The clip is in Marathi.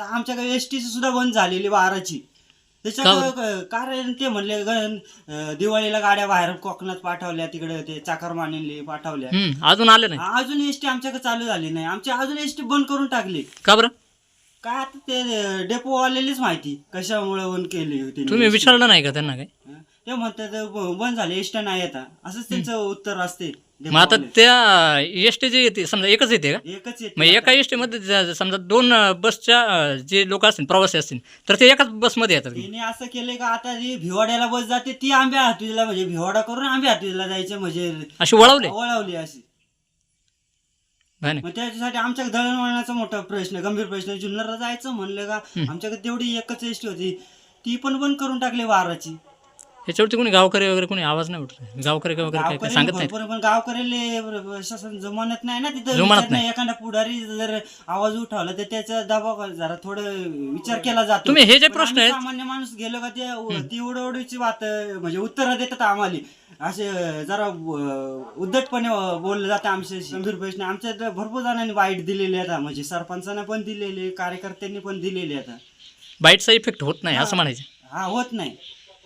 तर आमच्याकडे एस टी सुद्धा बंद झालेली बाराची त्याच्यात कारण ते म्हणले गण अं, दिवाळीला गाड्या बाहेर कोकणात पाठवल्या तिकडे ते चाकर मानेले पाठवल्या. हम्म, अजून आले नाही. अजून एस टी आमच्याकडे चालू झाली नाही. आमची अजून एस टी बंद करून टाकली. का बरं? काय आता ते डेपो वालेलीच माहिती कशामुळे बंद केली होती. तुम्ही विचारलं नाही का त्यांना काय ते म्हणतात ब- बंद झाले एस टी नाही येता असंच त्यांचं उत्तर असते. मग आता. त्या एस टी जे येते समजा एकच येते का? एकच येते. मग एका एसमध्ये ज- समजा दोन अं, बसच्या अं, जे लोक असतील प्रवासी असतील तर ते एकाच बसमध्ये येतात तिने असं केलंय का आता जी भिवाड्याला बस जाते ती आंब्या हातवीला म्हणजे भिवाडा करून आंब्या हातवीला जायचे म्हणजे अशी वळवले? वळवली अशी. नाही नाही. मग त्याच्यासाठी आमच्याकडे दळणवळणाचा मोठा प्रश्न गंभीर प्रश्न जुन्नरला जायचं म्हणलं का आमच्याकडे तेवढी एकच एसटी होती ती पण बंद करून टाकली वाराची. ह्याच्यावरती कोणी गावकरी वगैरे कोणी आवाज नाही उठला गावकरी वगैरे काय काय सांगत नाही गावकऱ्याले शासन जमत नाही ना तिथं. जमत विचार नाही. एखादा पुढारी जर आवाज उठवला तर त्याचा दबाव जरा थोडं विचार केला जातो. तुम्ही हे जे पण प्रश्न आम्ही आहेत सामान्य माणूस गेलो का ते ती उडवडीची बात म्हणजे उत्तरं देतात आम्हाला. असे जरा उद्धटपणे बोललं जातं आमच्याशी गंभीर प्रश्न आमच्या इथं भरपूर जणांनी वाईट दिलेले आहेत. म्हणजे सरपंचांना पण दिलेले कार्यकर्त्यांनी पण दिलेले आहेत. बाईटचा इफेक्ट होत नाही असं म्हणायचं. हा होत नाही.